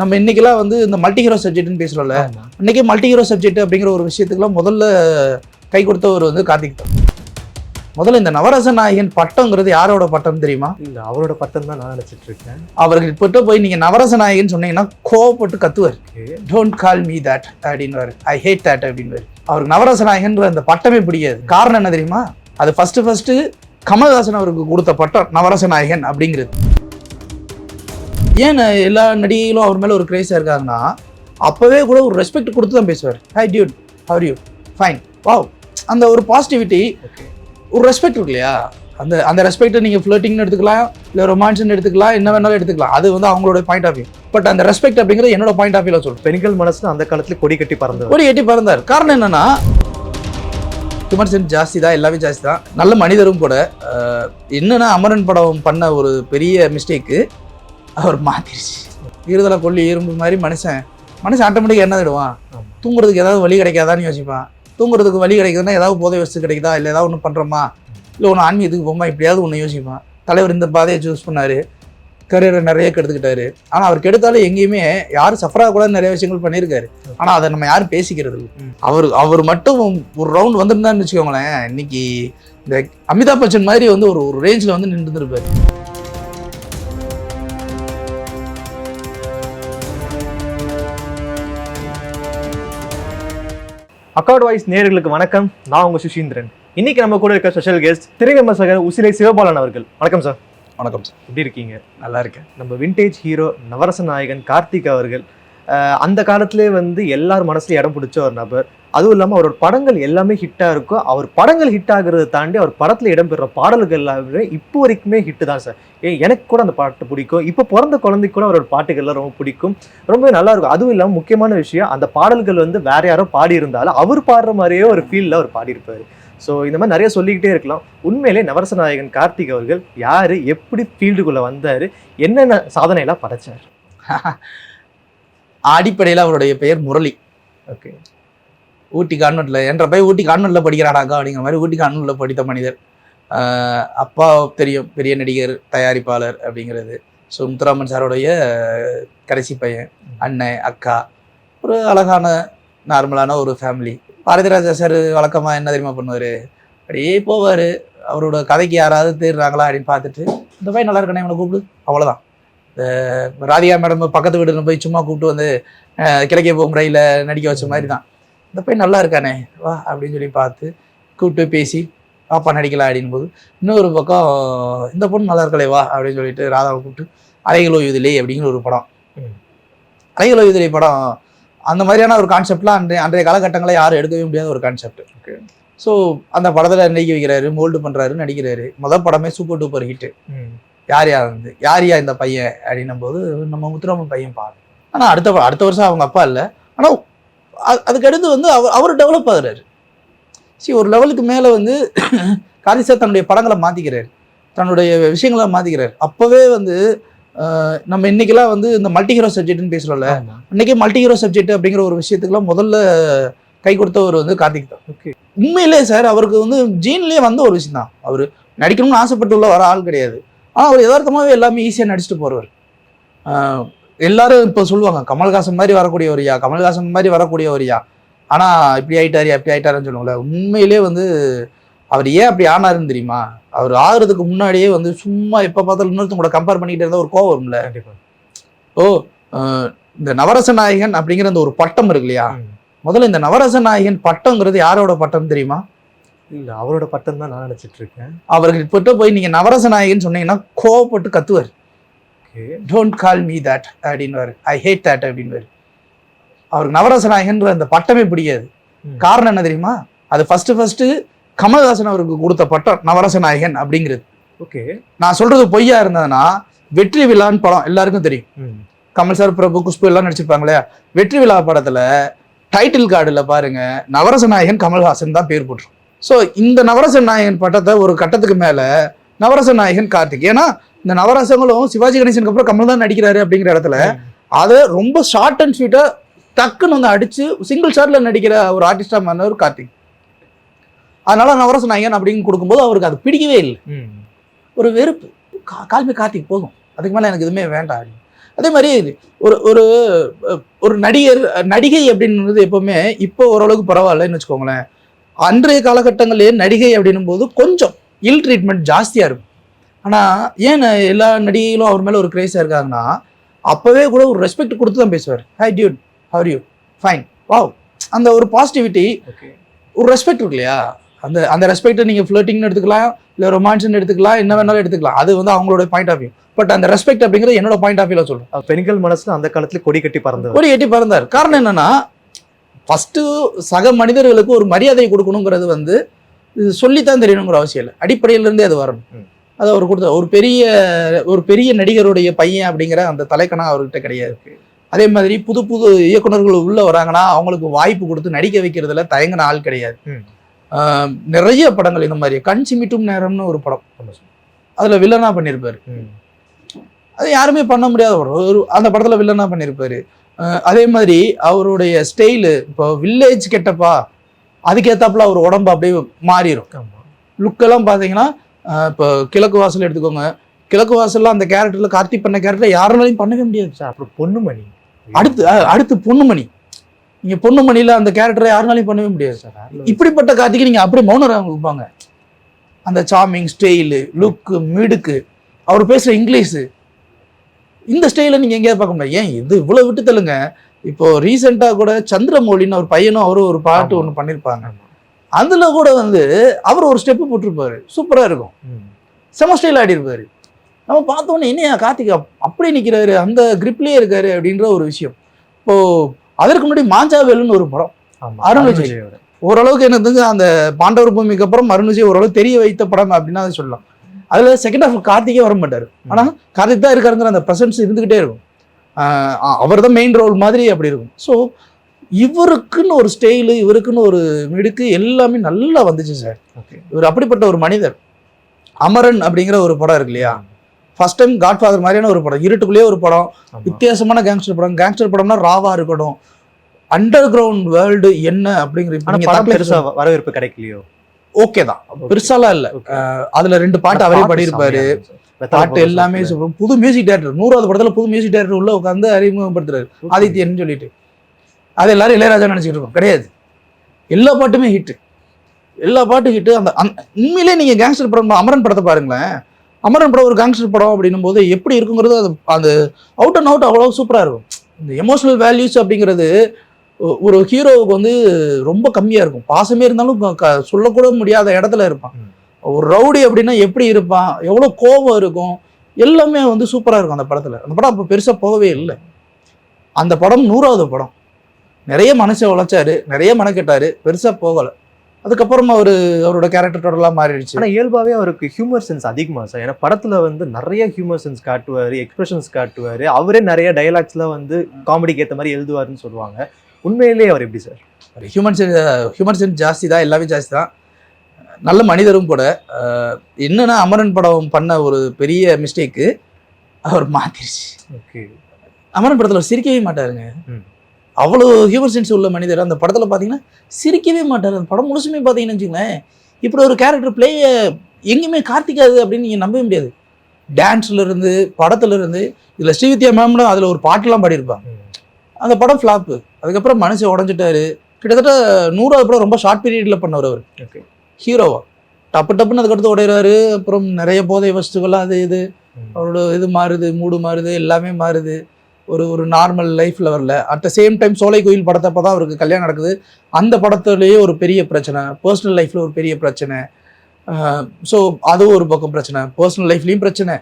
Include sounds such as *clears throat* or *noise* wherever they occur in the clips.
நம்ம இன்னைக்கெல்லாம் வந்து இந்த மல்டி ஹீரோ சப்ஜெக்ட்னு பேசுறோம்ல ஆமா. இன்னைக்கு மல்டி ஹீரோ சப்ஜெக்ட் அப்படிங்கிற ஒரு விஷயத்துக்குலாம் முதல்ல கை கொடுத்தவர் வந்து கார்த்திக் தான். முதல்ல இந்த நவரச நாயகன் பட்டங்கிறது யாரோட பட்டம் தெரியுமா? இல்ல அவரோட பட்டம் தான் நான் நினைச்சிட்டு இருக்கேன். அவருக்கு கிட்ட போய் நீங்க நவரச நாயகன் சொன்னீங்கன்னா கோவப்பட்டு கத்துவார். டோன்ட் கால் மீ தட் அப்படின்னு ஐ ஹேட் தட் அப்படின்னு அவருக்கு நவரச நாயகன்ற அந்த பட்டமே பிடிக்காது. காரணம் என்ன தெரியுமா? அது ஃபர்ஸ்ட் ஃபர்ஸ்ட் கமல்ஹாசன் அவருக்கு கொடுத்த பட்டம் நவரச நாயகன் அப்படிங்கிறது. ஏன் எல்லா நடிகைகளும் அவர் மேல ஒரு கிரேஸா இருக்காங்கன்னா அப்பவே கூட ஒரு ரெஸ்பெக்ட் கொடுத்து தான் பேசுவார். Hi dude how are you fine wow அந்த ஒரு பாசிட்டிவிட்டி. ஒரு ரெஸ்பெக்ட் இருக்கு இல்லையா? அந்த அந்த ரெஸ்பெக்ட்டை நீங்கள் ஃப்ளோட்டிங்னு எடுத்துக்கலாம் இல்லை ரொமான்ஸ்னு எடுத்துக்கலாம் என்ன வேணாலும் எடுத்துக்கலாம். அது வந்து அவங்களோட பாயிண்ட் ஆஃப் வியூ பட் அந்த ரெஸ்பெக்ட் அப்படிங்கிறது என்னோட பாயிண்ட் ஆஃப் வியூல சொல்றேன். பெண்கள் மனசுல அந்த காலத்துல கொடி கட்டி பறந்தவர். ஒரு எட்டி பறந்தார். காரணம் என்னன்னா விமர்சனம் ஜாஸ்தி தான் எல்லாமே ஜாஸ்தி தான். நல்ல மனிதரும் கூட என்னன்னா அமரன் படம் பண்ண ஒரு பெரிய மிஸ்டேக்கு அவர் மாத்திருச்சு இருதலை கொல்லி இரும்பு மாதிரி மனுஷன். மனுஷன் ஆட்டோமேட்டிக்காக என்ன தேடுவான். தூங்குறதுக்கு ஏதாவது வழி கிடைக்காதான்னு யோசிப்பான். தூங்குறதுக்கு வழி கிடைக்குதுன்னா ஏதாவது போதை வசதி கிடைக்குதா? இல்லை ஏதாவது ஒன்று பண்ணுறோமா இல்லை ஒன்று ஆன்மீகத்துக்கு போமா இப்படியாவது ஒன்று யோசிப்பான். தலைவர் இந்த பாதையை சூஸ் பண்ணாரு. கரியரை நிறைய கெடுத்துக்கிட்டாரு. ஆனால் அவர் கெடுத்தாலும் எங்கேயுமே யாரும் சஃபராக கூட நிறைய விஷயங்கள் பண்ணியிருக்காரு. ஆனால் அதை நம்ம யாரும் பேசிக்கிறது இல்லை. அவர் அவர் மட்டும் ஒரு ரவுண்ட் வந்திருந்தான்னு வச்சுக்கோங்களேன் இன்னைக்கு இந்த அமிதாப் பச்சன் மாதிரி வந்து ஒரு ஒரு ரேஞ்சில் வந்து நின்று அக்கார்ட் வாய்ஸ் நேயர்களுக்கு வணக்கம். நான் உங்க சுஷீந்திரன் இன்னைக்கு நம்ம கூட இருக்க ஸ்பெஷல் கெஸ்ட் திரைவிமர்சகர் உசிலை சிவபாலன் அவர்கள். வணக்கம் சார் வணக்கம் சார் எப்படி இருக்கீங்க? நல்லா இருக்கேன். நம்ம விண்டேஜ் ஹீரோ நவரச நாயகன் கார்த்திக் அவர்கள். அந்த காலத்திலே வந்து எல்லார் மனசுலயும் இடம் பிடிச்ச ஒரு நபர். அதுவும் இல்லாமல் அவரோட படங்கள் எல்லாமே ஹிட்டாக இருக்கும். அவர் படங்கள் ஹிட் ஆகுறதை தாண்டி அவர் படத்தில் இடம்பெற பாடல்கள் எல்லாமே இப்போ வரைக்குமே ஹிட்டு தான் சார் ஏ எனக்கு கூட அந்த பாட்டு பிடிக்கும். இப்போ பிறந்த குழந்தைக்கு கூட அவரோட பாட்டுகள்லாம் ரொம்ப பிடிக்கும். ரொம்பவே நல்லா இருக்கும். அதுவும் இல்லாமல் முக்கியமான விஷயம் அந்த பாடல்கள் வந்து வேற யாரோ பாடி இருந்தாலும் அவர் பாடுற மாதிரியே ஒரு ஃபீலில் அவர் பாடியிருப்பாரு. ஸோ இந்த மாதிரி நிறைய சொல்லிக்கிட்டே இருக்கலாம். உண்மையிலே நவரச நாயகன் கார்த்திக் அவர்கள் யாரு எப்படி ஃபீல்டுக்குள்ள வந்தாரு என்னென்ன சாதனையெல்லாம் படைச்சார்? *laughs* அடிப்படையில் அவருடைய பெயர் முரளி. ஓகே ஊட்டி கான்வெண்ட்டில் என்ற பையன் ஊட்டி கான்வெண்ட்டில் படிக்கிறாடாக்கா அப்படிங்கிற மாதிரி ஊட்டி கான்வெண்ட்டில் படித்த மனிதர். அப்பா தெரியும் பெரிய நடிகர் தயாரிப்பாளர் அப்படிங்கிறது. ஸோ முத்துராமன் சாரோடைய கடைசி பையன் அண்ணன் அக்கா. ஒரு அழகான நார்மலான ஒரு ஃபேமிலி பாரதிராஜா சார் வழக்கமாக என்ன தெரியுமா பண்ணுவார்? அப்படியே போவார். அவரோட கதைக்கு யாராவது தேடுறாங்களா அப்படின்னு பார்த்துட்டு இந்த பையன் நல்லா இருக்கணும் இவனை கூப்பிடு. அவ்வளோதான் இந்த ராதிகா மேடம் பக்கத்து வீடுல போய் சும்மா கூப்பிட்டு வந்து கிடைக்க கிழக்கே போகும் ரயில நடிக்க வச்ச மாதிரி தான் இந்த பையன் நல்லா இருக்கானே வா அப்படின்னு சொல்லி பார்த்து கூப்பிட்டு பேசி பாப்பா நடிக்கலாம் அப்படின் போது இன்னொரு பக்கம் இந்த பொண்ணு நல்லா இருக்கலே வா அப்படின்னு சொல்லிட்டு ராதாவை கூப்பிட்டு அலைகளோ யுதிலே அப்படிங்கிற ஒரு படம். ம். அலைகளோ யுதிலே படம் அந்த மாதிரியான ஒரு கான்செப்ட்லாம் அன்றைய அன்றைய காலகட்டங்களில் யாரும் எடுக்கவே முடியாத ஒரு கான்செப்ட். ஸோ அந்த படத்தில் நடிக்க வைக்கிறாரு மோல்டு பண்ணுறாரு நடிக்கிறாரு. முதல் படமே சூப்பர் டூப்பர் ஹிட் யார் யார் வந்து யார் யா இந்த பையன் அப்படின்னும் போது நம்ம முத்துராமன் பையன் பாரு ஆனால் அடுத்த அடுத்த வருஷம் அவங்க அப்பா இல்லை. ஆனால் அதுக்கு அடுத்து வந்து அவர் அவர் டெவலப் ஆகுறாரு. சரி ஒரு லெவலுக்கு மேலே வந்து *clears throat* கார்த்தி சார் தன்னுடைய படங்களை மாற்றிக்கிறாரு தன்னுடைய விஷயங்களை மாற்றிக்கிறாரு அப்போவே வந்து நம்ம இன்னைக்கெல்லாம் வந்து இந்த மல்டி ஹீரோ சப்ஜெக்ட்னு பேசுகிறோம்ல. இன்னைக்கு மல்டி ஹீரோ சப்ஜெக்ட் அப்படிங்கிற ஒரு விஷயத்துக்குலாம் முதல்ல கை கொடுத்தவர் வந்து கார்த்திக் தான். Okay. உண்மையிலே சார் அவருக்கு வந்து ஜீன்லேயே வந்த ஒரு விஷயம் தான். அவர் நடிக்கணும்னு ஆசைப்பட்டு உள்ள வர ஆள் கிடையாது. ஆனால் அவர் யதார்த்தமாகவே எல்லாமே ஈஸியாக நடிச்சுட்டு போகிறவர் எல்லாரும் இப்போ சொல்லுவாங்க கமல்ஹாசன் மாதிரி வரக்கூடியவரியா கமல்ஹாசன் மாதிரி வரக்கூடியவரியா ஆனால் இப்படி ஆயிட்டாரு அப்படி ஆயிட்டாருன்னு சொல்லுவாங்கல்ல. உண்மையிலே வந்து அவர் ஏன் அப்படி ஆனாருன்னு தெரியுமா? அவர் ஆகுறதுக்கு முன்னாடியே வந்து சும்மா எப்போ பார்த்தாலும் இன்னொருத்தங்க கூட கம்பேர் பண்ணிக்கிட்டே இருந்தால் ஒரு கோவம் வரும்ல ஓ இந்த நவரச நாயகன் அப்படிங்கிற அந்த ஒரு பட்டம் இருக்கு இல்லையா. முதல்ல இந்த நவரச நாயகன் பட்டம்ங்கிறது யாரோட பட்டம் தெரியுமா? இல்ல அவரோட பட்டம் தான் நான் நினைச்சிட்டு இருக்கேன். அவருக்கு கிட்ட போய் நீங்க நவரச நாயகன் சொன்னீங்கன்னா கோவப்பட்டு கத்துவார். டோன்ட் கால் மீ தட் அப்படின்வாரு ஐ ஹேட் தட் அப்படின்வாரு அவருக்கு நவரச நாயகன்ற அந்த பட்டமே பிடிக்காது. காரணம் என்ன தெரியுமா? அது ஃபர்ஸ்ட் ஃபர்ஸ்ட் கமல்ஹாசன் அவருக்கு கொடுத்த பட்டம் நவரச நாயகன் அப்படிங்கிறது. ஓகே. நான் சொல்றது பொய்யா இருந்ததுன்னா வெற்றி விழான்னு படம் எல்லாருக்கும் தெரியும். கமல் சார் பிரபு குஷ்பு எல்லாம் நடிச்சிருப்பாங்க இல்லையா? வெற்றி விழா படத்துல டைட்டில் கார்டுல பாருங்க நவரச நாயகன் கமல்ஹாசன் தான் பேர் போட்டுரும் ஸோ இந்த நவரச நாயகன் பட்டத்தை ஒரு கட்டத்துக்கு மேல நவரச நாயகன் கார்த்திக். ஏன்னா இந்த நவரசங்களும் சிவாஜி கணேசனுக்கு அப்புறம் கமல் தான் நடிக்கிறாரு அப்படிங்கிற இடத்துல அதை ரொம்ப ஷார்ட் அண்ட் ஸ்வீட்டா டக்குன்னு வந்து அடிச்சு சிங்கிள் ஷாட்ல நடிக்கிற ஒரு ஆர்டிஸ்டா மாறினவர் கார்த்திக். அதனால நவரச நாயகன் அப்படின்னு கொடுக்கும்போது அவருக்கு அது பிடிக்கவே இல்லை. ஒரு வெறுப்பு. கா- கால்மி கார்த்திக் போதும். அதுக்கு மேலே எனக்கு எதுவுமே வேண்டாம் அப்படின்னு. அதே மாதிரி ஒரு ஒரு ஒரு நடிகர் நடிகை அப்படின்றது எப்பவுமே இப்போ ஓரளவுக்கு பரவாயில்லன்னு வச்சுக்கோங்களேன். அன்றைய காலகட்டங்களிலே நடிகை அப்படின்னும் போது கொஞ்சம் இல் ட்ரீட்மெண்ட் ஜாஸ்தியாக இருக்கும். ஆனால் ஏன் எல்லா நடிகைகளும் அவர் மேலே ஒரு கிரேஸாக இருக்காங்கன்னா அப்போவே கூட ஒரு ரெஸ்பெக்ட் கொடுத்து தான் பேசுவார். Hi dude how are you fine wow அந்த ஒரு பாசிட்டிவிட்டி ஒரு ரெஸ்பெக்ட் இருக்கு இல்லையா? அந்த அந்த ரெஸ்பெக்ட்டை நீங்கள் ஃப்ளோட்டிங்னு எடுத்துக்கலாம் இல்லை ரொமான்ஸ்னு எடுத்துக்கலாம் என்ன வேணாலும் எடுத்துக்கலாம். அது வந்து அவங்களோட பாயிண்ட் ஆஃப் வியூ பட் அந்த ரெஸ்பெக்ட் அப்படிங்கிறது என்னோட பாயிண்ட் ஆஃப் வியூவில் சொல்றேன் பெண்கள் மனசுல அந்த காலத்துல கொடி கட்டி பறந்தவர். ஒரு எட்டி பறந்தார். காரணம் என்னன்னா ஃபர்ஸ்ட் சக மனிதர்களுக்கு ஒரு மரியாதை கொடுக்கணுங்கிறது வந்து இது சொல்லித்தான் தெரியணுங்கிற அவசியம் இல்லை. அடிப்படையில இருந்தே அது வரணும். அது அவர் கொடுத்த ஒரு பெரிய ஒரு பெரிய நடிகருடைய பையன் அப்படிங்கிற அந்த தலைக்கணம் அவர்கிட்ட கிடையாது. அதே மாதிரி புது புது இயக்குனர்கள் உள்ள வராங்கன்னா அவங்களுக்கு வாய்ப்பு கொடுத்து நடிக்க வைக்கிறதுல தயங்கின ஆள் கிடையாது. நிறைய படங்கள் இந்த மாதிரி கண் சிமிட்டும் நேரம்னு ஒரு படம். அதுல வில்லனா பண்ணியிருப்பாரு. அது யாருமே பண்ண முடியாத ஒரு ஒரு அந்த படத்துல வில்லனா பண்ணியிருப்பாரு அதே மாதிரி அவருடைய ஸ்டைலு இப்போ வில்லேஜ் கெட்டப்பா அதுக்கேத்தாப்புல அவர் உடம்பு அப்படியே மாறிடும் லுக்கெல்லாம் பார்த்தீங்கன்னா இப்போ கிழக்கு வாசல் எடுத்துக்கோங்க. கிழக்கு வாசல்ல அந்த கேரக்டர்ல கார்த்திக் பண்ண கேரக்டர் யாருனாலையும் பண்ணவே முடியாது. சார் அப்புறம் பொண்ணுமணி. அடுத்து அடுத்து பொண்ணுமணி. நீங்க பொண்ணுமணியில அந்த கேரக்டரை யாருனாலையும் பண்ணவே முடியாது. சார் இப்படிப்பட்ட கார்த்திக்கு நீங்க அப்படியே மௌனராக கொடுப்பாங்க. அந்த சாமிங் ஸ்டைலு லுக்கு மிடுக்கு. அவர் பேசுற இங்கிலீஷு. இந்த ஸ்டைல நீங்க எங்கேயாவது பார்க்க முடியாது. ஏன்? இது இவ்வளவு விட்டு தள்ளுங்க. இப்போ ரீசெண்டா கூட சந்திரமௌலின்னு ஒரு பையனும் அவரும் ஒரு பாட்டு. ஒன்று பண்ணியிருப்பாங்க. அதுல கூட வந்து அவர் ஒரு ஸ்டெப்பு போட்டிருப்பாரு. சூப்பரா இருக்கும். செம ஸ்டைல் ஆடி இருப்பாரு நம்ம பார்த்தோன்னே என்னையா கார்த்திக்? அப்- அப்படியே நிக்கிறாரு. அந்த கிரிப்லயே இருக்காரு. அப்படின்ற ஒரு விஷயம். இப்போ அதற்கு முன்னாடி மாஞ்சாவேலுன்னு ஒரு படம். அருண் விஜய். ஓரளவுக்கு எனக்கு தெரிஞ்சு அந்த பாண்டவர் பூமிக்கு அப்புறம் அருண் விஜய் ஓரளவு தெரிய வைத்த படம் அப்படின்னா அதை சொல்லலாம். அதுல செகண்ட் ஹாஃப் கார்த்திகே வர மாட்டாரு. ஆனா கார்த்திக் தான் இருக்காருங்கிற அந்த ப்ரெசன்ஸ் இருந்துகிட்டே இருக்கும். அவர் தான் மெயின் ரோல் மாதிரி அப்படி இருக்கும். ஸோ இவருக்குன்னு ஒரு ஸ்டைலு இவருக்குன்னு ஒரு மிடுக்கு எல்லாமே நல்லா வந்துச்சு சார் இவர் அப்படிப்பட்ட ஒரு மனிதர். அமரன் அப்படிங்கிற ஒரு படம் இருக்கு இல்லையா? ஃபர்ஸ்ட் டைம் காட்ஃபாதர் மாதிரியான ஒரு படம். இருட்டுக்குள்ளேயே ஒரு படம். வித்தியாசமான கேங்ஸ்டர் படம். கேங்ஸ்டர் படம்னா ராவா இருக்கட்டும். அண்டர் கிரவுண்ட் வேர்ல்டு என்ன அப்படிங்கிற வரவேற்பு கிடைக்கலையோ? ஓகே தான். பெருசாலாம் இல்ல. அதுல ரெண்டு பாட்டு அவரே பாடியிருப்பாரு. பாட்டு எல்லாமே. புது மியூசிக் டேரக்டர் நூறாவது படத்துல புது மியூசிக் டேரக்டர் உள்ள உட்காந்து அறிமுகப்படுத்துறாரு. ஆதித்யன் சொல்லிட்டு. அது எல்லாரும் இளையராஜா நினைச்சிட்டு இருக்கோம். கிடையாது. எல்லா பாட்டுமே ஹிட் எல்லா பாட்டும் ஹிட் அந்த உண்மையிலே நீங்க கேங்ஸ்டர் படம் அமரன் படத்தை பாருங்களேன். அமரன் படம் ஒரு கேங்ஸ்டர் படம் அப்படின்னும் போது எப்படி இருக்குங்கிறது அது அந்த அவுட் அண்ட் அவுட் அவ்வளோ சூப்பரா இருக்கும். இந்த எமோஷனல் வேல்யூஸ் அப்படிங்கிறது ஒரு ஹீரோவுக்கு வந்து ரொம்ப கம்மியா இருக்கும். பாசமே இருந்தாலும் சொல்லக்கூட முடியாத இடத்துல இருப்பான். ஒரு ரவுடி அப்படின்னா எப்படி இருப்பான்? எவ்வளோ கோபம் இருக்கும்? எல்லாமே வந்து சூப்பரா இருக்கும் அந்த படத்துல. அந்த படம் அப்போ பெருசா போகவே இல்லை. அந்த படம் நூறாவது படம். நிறைய மனசை உழைச்சாரு நிறைய மெனக்கெட்டாரு பெருசா போகல. அதுக்கப்புறம் அவரு அவரோட கேரக்டர் டோட்டலாக மாறிடுச்சு. ஆனா இயல்பாவே அவருக்கு ஹியூமர் சென்ஸ் அதிகமா சார். ஏன்னா படத்துல வந்து நிறைய ஹியூமர் சென்ஸ் காட்டுவாரு எக்ஸ்பிரஷன்ஸ் காட்டுவாரு. அவரே நிறைய டைலாக்ஸ்ல வந்து காமெடிக்கு ஏத்த மாதிரி எழுதுவாருன்னு சொல்லுவாங்க. உண்மையிலேயே அவர் எப்படி sir? Human sense human sense ஜாஸ்தி தான் எல்லாமே ஜாஸ்தி தான். நல்ல மனிதரும் கூட என்னன்னா அமரன் படம் பண்ண ஒரு பெரிய மிஸ்டேக்கு அவர் மாத்திருச்சு. ஓகே. அமரன் படத்துல சிரிக்கவே மாட்டாருங்க. அவ்வளோ ஹியூமன் சென்ஸ் உள்ள மனிதர். அந்த படத்துல பாத்தீங்கன்னா சிரிக்கவே மாட்டார். அந்த படம் முழுசுமே பார்த்தீங்கன்னு வச்சுங்களேன் இப்படி ஒரு கேரக்டர் பிளேய எங்கேயுமே கார்த்திகாது அப்படின்னு நீங்க நம்பவே முடியாது. டான்ஸ்ல இருந்து படத்துல இருந்து இதுல ஸ்ரீவித்யா மேம்லாம் அதுல ஒரு பாட்டெல்லாம் பாடியிருப்பாங்க. அந்த படம் ஃப்ளாப்பு அதுக்கப்புறம் மனுஷன் உடஞ்சிட்டாரு. கிட்டத்தட்ட நூறாவது படம் ரொம்ப ஷார்ட் பீரியட்ல பண்ணவர் அவர். ஓகே. ஹீரோவா. டப்பு டப்புன்னு அதுக்கடுத்து உடையிறாரு. அப்புறம் நிறைய போதை வஸ்துகள் அது இது. அவரோட இது மாறுது மூடு மாறுது எல்லாமே மாறுது. ஒரு ஒரு நார்மல் லைஃப்ல வரல. அட் த சேம் டைம் சோலை கோயில் படத்தப்போ தான் அவருக்கு கல்யாணம் நடக்குது. அந்த படத்துலேயே ஒரு பெரிய பிரச்சனை. பர்சனல் லைஃப்ல ஒரு பெரிய பிரச்சனை. ஸோ அதுவும் ஒரு பக்கம் பிரச்சனை. பர்சனல் லைஃப்லேயும் பிரச்சனை.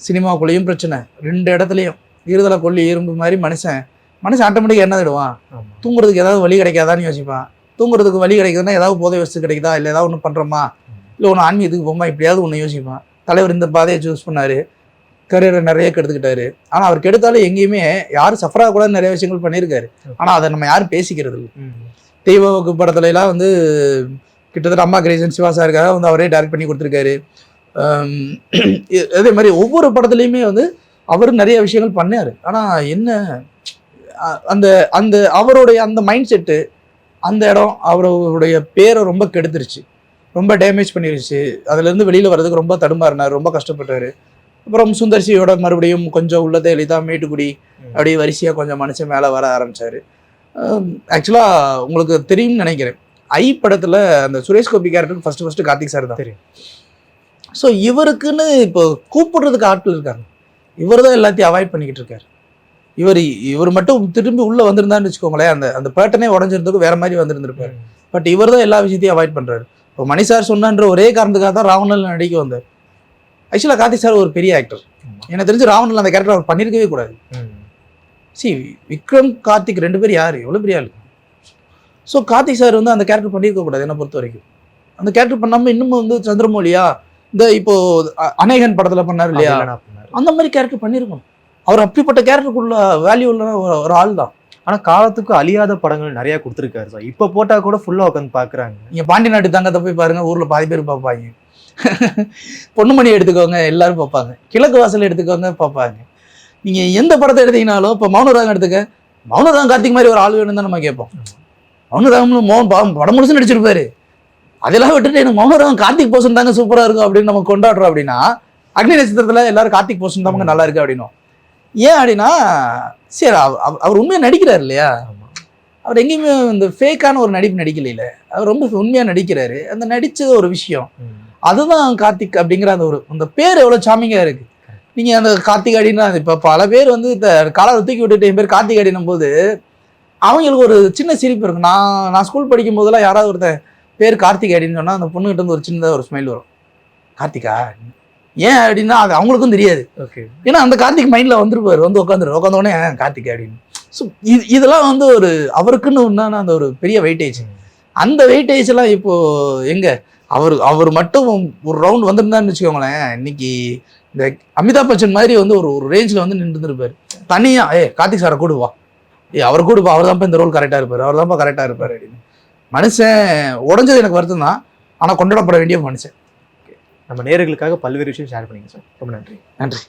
சினிமாக்குள்ளேயும் பிரச்சனை. ரெண்டு இடத்துலையும். இருதலை கொல்லி இரும்பு மாதிரி மனுஷன். மனுஷன் ஆட்டோமேட்டிக்காக என்ன தேடுவான்? தூங்குறதுக்கு ஏதாவது வழி கிடைக்காதான்னு யோசிப்பான். தூங்குறதுக்கு வழி கிடைக்குதுன்னா ஏதாவது போதை வசதி கிடைக்குதா? இல்லை ஏதாவது ஒன்று பண்ணுறோமா இல்லை ஒன்று ஆன்மீகத்துக்கு போமா இப்படியாவது ஒன்று யோசிப்பான் தலைவர் இந்த பாதையை சூஸ் பண்ணார். கரியரை நிறைய கெடுத்துக்கிட்டாரு. ஆனால் அவர் கெடுத்தாலும் எங்கேயுமே யாரும் சஃபராக கூட நிறைய விஷயங்கள் பண்ணியிருக்காரு. ஆனால் அதை நம்ம யாரும் பேசிக்கிறது இல்லை தெய்வ வகுப்பு படத்துல வந்து கிட்டத்தட்ட அம்மா கிரேசன் சிவா சாருக்காக வந்து அவரே டைரக்ட் பண்ணி கொடுத்துருக்காரு. அதே மாதிரி ஒவ்வொரு படத்துலையுமே வந்து அவர் நிறைய விஷயங்கள் பண்ணார். ஆனால் என்ன? அந்த அந்த அவருடைய அந்த மைண்ட் செட்டு அந்த இடம் அவருடைய பேரை ரொம்ப கெடுத்துருச்சு. ரொம்ப டேமேஜ் பண்ணிருச்சு. அதுலேருந்து வெளியில் வர்றதுக்கு ரொம்ப தடுமாறினார் ரொம்ப கஷ்டப்பட்டாரு. அப்புறம் சுந்தர்சியோட மறுபடியும் கொஞ்சம் உள்ளதை எளிதா மேட்டுக்குடி. அப்படியே வரிசையாக கொஞ்சம் மனுஷன் மேலே வர ஆரம்பிச்சாரு. ஆக்சுவலாக உங்களுக்கு தெரியும்னு நினைக்கிறேன். ஐ படத்தில் அந்த Suresh Gopi character first first Karthik sir தான். தெரியும். ஸோ இவருக்குன்னு இப்போ கூப்பிடுறதுக்கு ஆட்கள் இருக்காங்க. இவர் தான் எல்லாத்தையும் அவாய்ட் பண்ணிக்கிட்டு இருக்காரு. இவர் இவர் மட்டும் திரும்பி உள்ள வந்திருந்தான்னு வச்சுக்கோங்களேன் அந்த அந்த பேட்டனே உடஞ்சிருந்ததுக்கு வேற மாதிரி வந்திருந்திருப்பாரு. பட் இவர் தான் எல்லா விஷயத்தையும் அவாய்ட் பண்றாரு. இப்போ மணி சார் சொன்னான்ற ஒரே காரணத்துக்காக தான் ராவணல் நடிக்க வந்தார். ஆக்சுவலாக கார்த்திக் சார் ஒரு பெரிய ஆக்டர். எனக்கு தெரிஞ்சு ராவணல் அந்த கேரக்டர் அவர் பண்ணியிருக்கவே கூடாது. சி விக்ரம் கார்த்திக் ரெண்டு பேர் யார்? எவ்வளோ பெரிய ஆளு. ஸோ கார்த்திக் சார் வந்து அந்த கேரக்டர் பண்ணியிருக்க கூடாது என்னை பொறுத்த வரைக்கும். அந்த கேரக்டர் பண்ணாமல் இன்னும் வந்து சந்திரமௌலியா இந்த இப்போ அநேகன் படத்துல பண்ணார் இல்லையா. அந்த மாதிரி கேரக்டர் பண்ணியிருக்கணும் அவர் அப்படிப்பட்ட கேரக்டருக்குள்ள வேல்யூ உள்ள ஒரு- ஆள் தான் ஆனா காலத்துக்கு அழியாத படங்கள் நிறைய கொடுத்துருக்காரு சார். இப்ப போட்டா கூட ஃபுல்லா உட்காந்து பாக்குறாங்க. நீங்க பாண்டி நாட்டு தங்கத்தை போய் பாருங்க ஊர்ல பாதி பேர் பார்ப்பாங்க பொண்ணுமணி எடுத்துக்கோங்க எல்லாரும் பார்ப்பாங்க கிழக்கு வாசல் எடுத்துக்கோங்க பார்ப்பாங்க நீங்க எந்த படத்தை எடுத்தீங்கனாலும் இப்போ மௌனராகம் எடுத்துக்க. மௌனராகம் கார்த்திக் மாதிரி ஒரு ஆள் வேணும் தான் நம்ம கேட்போம். மௌனராகம் மோகன் பா- படம் முழுசு நடிச்சிருப்பாரு. அதெல்லாம் விட்டுட்டு எனக்கு மௌனராகம் கார்த்திக் போசன் தாங்க சூப்பரா இருக்கும் அப்படின்னு நம்ம கொண்டாடுறோம் அப்படின்னா அக்னி நட்சத்திரத்துல எல்லாரும் கார்த்திக் போசன் தாங்க நல்லா இருக்கு அப்படின்னும். ஏன் அப்படின்னா சரி அவ- அவ- அவர் உண்மையா நடிக்கிறார் இல்லையா. அவர் எங்கேயுமே இந்த ஃபேக்கான ஒரு நடிப்பு நடிக்கல அவர் ரொம்ப உண்மையா நடிக்கிறாரு. அந்த நடிச்சது ஒரு விஷயம். அதுதான் கார்த்திக் அப்படிங்கிற அந்த ஒரு அந்த பேர் எவ்வளவு சாமிங்கா இருக்கு. நீங்க அந்த கார்த்திக் அடினா இப்ப பல பேர் வந்து இந்த காலரை தூக்கி விட்டுட்டு என் பேர் கார்த்திக் அடினும் போது அவங்களுக்கு ஒரு சின்ன சிரிப்பு இருக்கும். நான் நான் ஸ்கூல் படிக்கும் போதெல்லாம் யாராவது ஒருத்தன் பேர் கார்த்திக் அடின்னு சொன்னா அந்த பொண்ணுகிட்ட இருந்து ஒரு சின்னதா ஒரு ஸ்மைல் வரும். கார்த்திகா ஏன் அப்படின்னா அது அவங்களுக்கும் தெரியாது. ஓகே ஏன்னா அந்த கார்த்திக் மைண்ட்ல வந்துருப்பாரு வந்து உட்காந்துரு உட்காந்த உடனே "ஆ, கார்த்திக் அப்படின்னு. ஸோ இது இதெல்லாம் வந்து ஒரு அவருக்குன்னு உண்டான அந்த ஒரு பெரிய வெயிட்டேஜ் அந்த வெயிட்டேஜ் எல்லாம் இப்போ எங்க? அவர் அவர் மட்டும் ஒரு ரவுண்ட் வந்திருந்தான்னு வச்சுக்கோங்களேன் இன்னைக்கு இந்த அமிதாப் பச்சன் மாதிரி வந்து ஒரு ஒரு ரேஞ்சில் வந்து நின்றுருப்பாரு தனியா ஏ கார்த்திக் சாரை கூடுவா ஏ அவர் கூடுப்பா அவர் தான்ப்பா இந்த ரோல் கரெக்டாக இருப்பார் அவர் தான்ப்பா கரெக்டாக இருப்பார் அப்படின்னு. மனுஷன் உடஞ்சது எனக்கு வருத்தம் தான் ஆனால் கொண்டாடப்பட வேண்டிய மனுஷன். நம்ம நேர்களுக்காக பல்வேறு விஷயம் ஷேர் பண்ணிங்க சார் ரொம்ப நன்றி. நன்றி.